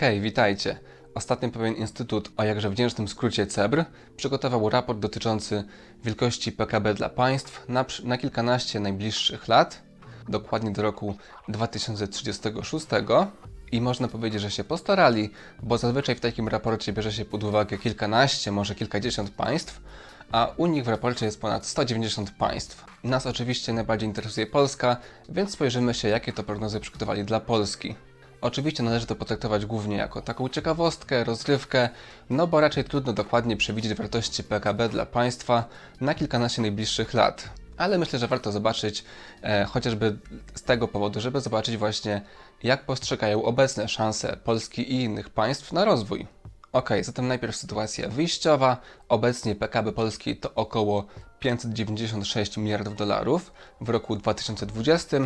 Hej, witajcie. Ostatnio pewien instytut o jakże wdzięcznym skrócie CEBR przygotował raport dotyczący wielkości PKB dla państw na, na kilkanaście najbliższych lat, dokładnie do roku 2036. I można powiedzieć, że się postarali, bo zazwyczaj w takim raporcie bierze się pod uwagę kilkanaście, może kilkadziesiąt państw, a u nich w raporcie jest ponad 190 państw. Nas oczywiście najbardziej interesuje Polska, więc spojrzymy się, jakie to prognozy przygotowali dla Polski. Oczywiście należy to potraktować głównie jako taką ciekawostkę, rozrywkę, no bo raczej trudno dokładnie przewidzieć wartości PKB dla państwa na kilkanaście najbliższych lat. Ale myślę, że warto zobaczyć e, chociażby z tego powodu, żeby zobaczyć właśnie, jak postrzegają obecne szanse Polski i innych państw na rozwój. Ok, zatem najpierw sytuacja wyjściowa. Obecnie PKB Polski to około 596 miliardów dolarów w roku 2020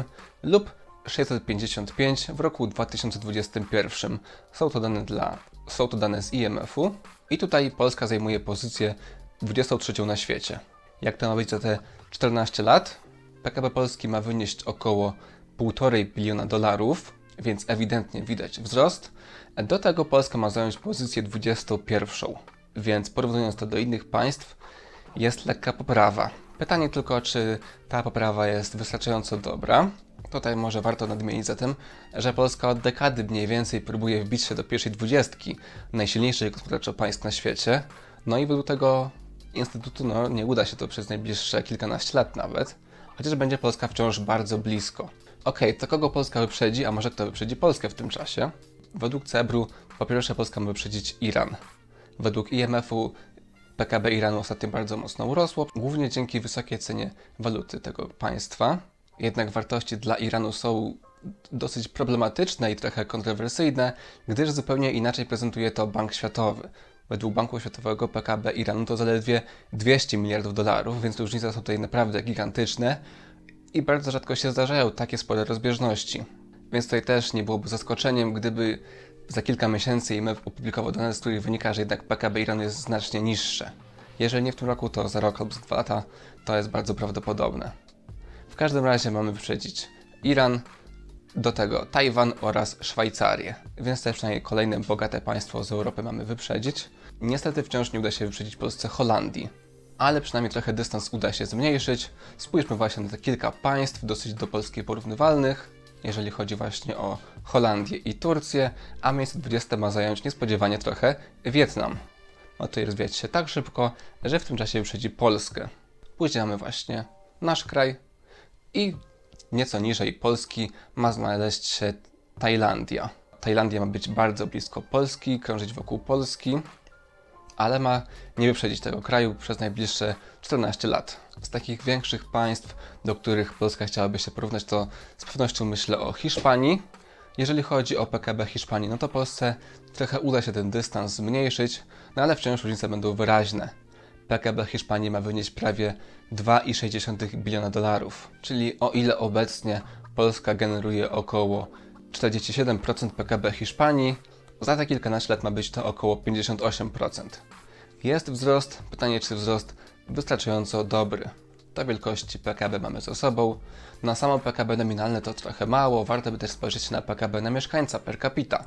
lub 655 w roku 2021. Są to dane, dla, są to dane z IMF-u i tutaj Polska zajmuje pozycję 23 na świecie. Jak to ma być za te 14 lat? PKB Polski ma wynieść około 1,5 biliona dolarów, więc ewidentnie widać wzrost. Do tego Polska ma zająć pozycję 21, więc porównując to do innych państw, jest lekka poprawa. Pytanie tylko, czy ta poprawa jest wystarczająco dobra. Tutaj może warto nadmienić zatem, że Polska od dekady mniej więcej próbuje wbić się do pierwszej dwudziestki najsilniejszych gospodarczo państw na świecie. No i według tego instytutu no, nie uda się to przez najbliższe kilkanaście lat nawet, chociaż będzie Polska wciąż bardzo blisko. Okej, to kogo Polska wyprzedzi, a może kto wyprzedzi Polskę w tym czasie? Według CEBR-u po pierwsze Polska ma wyprzedzić Iran. Według IMF-u PKB Iranu ostatnio bardzo mocno urosło, głównie dzięki wysokiej cenie waluty tego państwa. Jednak wartości dla Iranu są dosyć problematyczne i trochę kontrowersyjne, gdyż zupełnie inaczej prezentuje to Bank Światowy. Według Banku Światowego PKB Iranu to zaledwie 200 miliardów dolarów, więc różnice są tutaj naprawdę gigantyczne i bardzo rzadko się zdarzają takie spore rozbieżności. Więc tutaj też nie byłoby zaskoczeniem, gdyby za kilka miesięcy IMF opublikował dane, z których wynika, że jednak PKB Iranu jest znacznie niższe. Jeżeli nie w tym roku, to za rok albo za dwa lata to jest bardzo prawdopodobne. W każdym razie mamy wyprzedzić Iran, do tego Tajwan oraz Szwajcarię, więc też przynajmniej kolejne bogate państwo z Europy mamy wyprzedzić. Niestety wciąż nie uda się wyprzedzić Polsce Holandii, ale przynajmniej trochę dystans uda się zmniejszyć. Spójrzmy właśnie na te kilka państw dosyć do Polski porównywalnych, jeżeli chodzi właśnie o Holandię i Turcję, a miejsce 20 ma zająć niespodziewanie trochę Wietnam. Ma tutaj rozwijać się tak szybko, że w tym czasie wyprzedzi Polskę. Później mamy właśnie nasz kraj i nieco niżej Polski ma znaleźć się Tajlandia. Tajlandia ma być bardzo blisko Polski, krążyć wokół Polski, ale ma nie wyprzedzić tego kraju przez najbliższe 14 lat. Z takich większych państw, do których Polska chciałaby się porównać, to z pewnością myślę o Hiszpanii. Jeżeli chodzi o PKB Hiszpanii, no to Polsce trochę uda się ten dystans zmniejszyć, no ale wciąż różnice będą wyraźne. PKB Hiszpanii ma wynieść prawie 2,6 biliona dolarów, czyli o ile obecnie Polska generuje około 47% PKB Hiszpanii, za te kilkanaście lat ma być to około 58%. Jest wzrost, pytanie czy wzrost wystarczająco dobry. Do wielkości PKB mamy ze sobą. Na samo PKB nominalne to trochę mało, warto by też spojrzeć na PKB na mieszkańca per capita.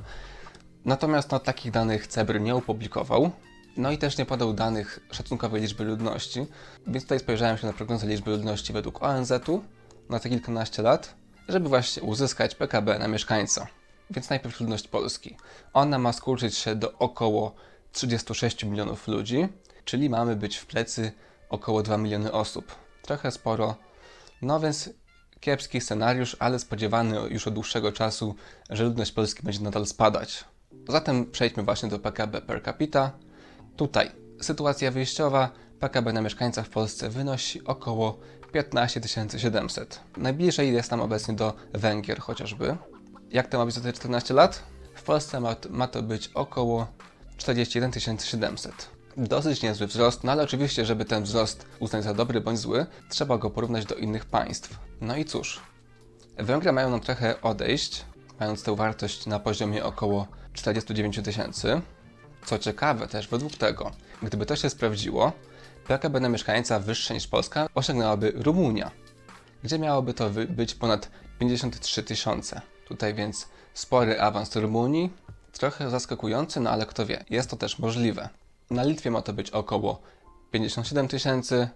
Natomiast no, takich danych CEBR nie opublikował, no i też nie podał danych szacunkowej liczby ludności, więc tutaj spojrzałem się na prognozę liczby ludności według ONZ-u na te kilkanaście lat, żeby właśnie uzyskać PKB na mieszkańca. Więc najpierw ludność Polski. Ona ma skurczyć się do około 36 milionów ludzi, czyli mamy być w plecy około 2 miliony osób. Trochę sporo, no więc kiepski scenariusz, ale spodziewany już od dłuższego czasu, że ludność Polski będzie nadal spadać. Zatem przejdźmy właśnie do PKB per capita. Tutaj sytuacja wyjściowa PKB na mieszkańca w Polsce wynosi około 15 700. Najbliżej jest nam obecnie do Węgier chociażby. Jak to ma być za te 14 lat? W Polsce ma, ma to być około 41 700. Dosyć niezły wzrost, no ale oczywiście, żeby ten wzrost uznać za dobry bądź zły, trzeba go porównać do innych państw. No i cóż, Węgry mają nam trochę odejść, mając tę wartość na poziomie około 49 tysięcy. Co ciekawe też, według tego, gdyby to się sprawdziło, PKB na mieszkańca wyższe niż Polska osiągnęłaby Rumunia, gdzie miałoby to być ponad 53 tysiące. Tutaj więc spory awans Rumunii, Trochę zaskakujący, no ale kto wie, jest to też możliwe. Na Litwie ma to być około 57 tysięcy,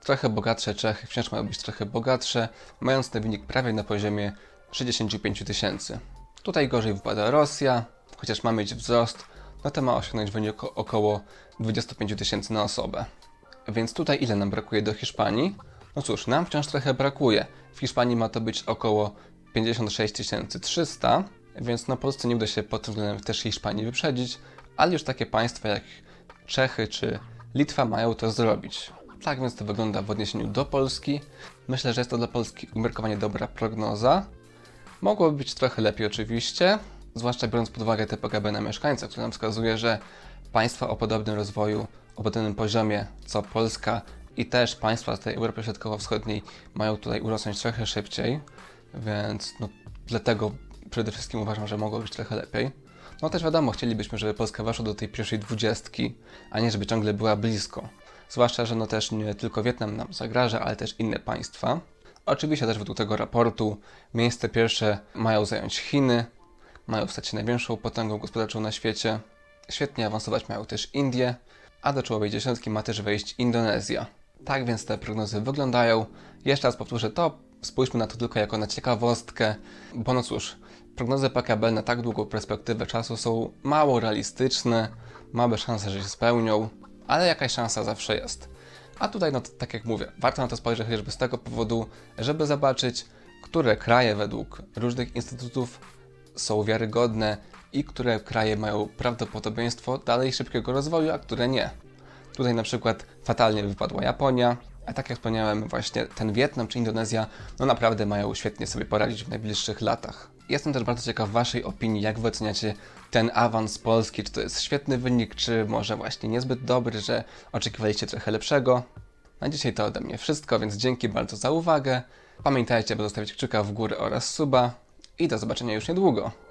trochę bogatsze Czechy wciąż mają być trochę bogatsze, mając ten wynik prawie na poziomie 65 tysięcy. Tutaj gorzej wypada Rosja, chociaż ma mieć wzrost, no to ma osiągnąć wynik oko- około 25 tysięcy na osobę. Więc tutaj ile nam brakuje do Hiszpanii? No cóż, nam wciąż trochę brakuje. W Hiszpanii ma to być około 56 300, więc na Polsce nie uda się pod tym względem też Hiszpanii wyprzedzić, ale już takie państwa jak Czechy czy Litwa mają to zrobić. Tak więc to wygląda w odniesieniu do Polski. Myślę, że jest to dla Polski umiarkowanie dobra prognoza. Mogłoby być trochę lepiej oczywiście, zwłaszcza biorąc pod uwagę te PKB na mieszkańca, które nam wskazuje, że państwa o podobnym rozwoju, o podobnym poziomie co Polska i też państwa z tej Europy Środkowo-Wschodniej mają tutaj urosnąć trochę szybciej, więc no, dlatego przede wszystkim uważam, że mogło być trochę lepiej. No też wiadomo, chcielibyśmy, żeby Polska weszła do tej pierwszej dwudziestki, a nie żeby ciągle była blisko. Zwłaszcza, że no też nie tylko Wietnam nam zagraża, ale też inne państwa. Oczywiście też według tego raportu miejsce pierwsze mają zająć Chiny, mają stać się największą potęgą gospodarczą na świecie. Świetnie awansować mają też Indie, a do czołowej dziesiątki ma też wejść Indonezja. Tak więc te prognozy wyglądają. Jeszcze raz powtórzę to, spójrzmy na to tylko jako na ciekawostkę, bo no cóż, prognozy PKB na tak długą perspektywę czasu są mało realistyczne, małe szanse, że się spełnią, ale jakaś szansa zawsze jest. A tutaj, no tak jak mówię, warto na to spojrzeć chociażby z tego powodu, żeby zobaczyć, które kraje według różnych instytutów są wiarygodne i które kraje mają prawdopodobieństwo dalej szybkiego rozwoju, a które nie. Tutaj na przykład fatalnie wypadła Japonia, a tak jak wspomniałem, właśnie ten Wietnam czy Indonezja, no naprawdę mają świetnie sobie poradzić w najbliższych latach. Jestem też bardzo ciekaw Waszej opinii, jak Wy oceniacie ten awans Polski, czy to jest świetny wynik, czy może właśnie niezbyt dobry, że oczekiwaliście trochę lepszego. Na dzisiaj to ode mnie wszystko, więc dzięki bardzo za uwagę. Pamiętajcie, aby zostawić kciuka w górę oraz suba i do zobaczenia już niedługo.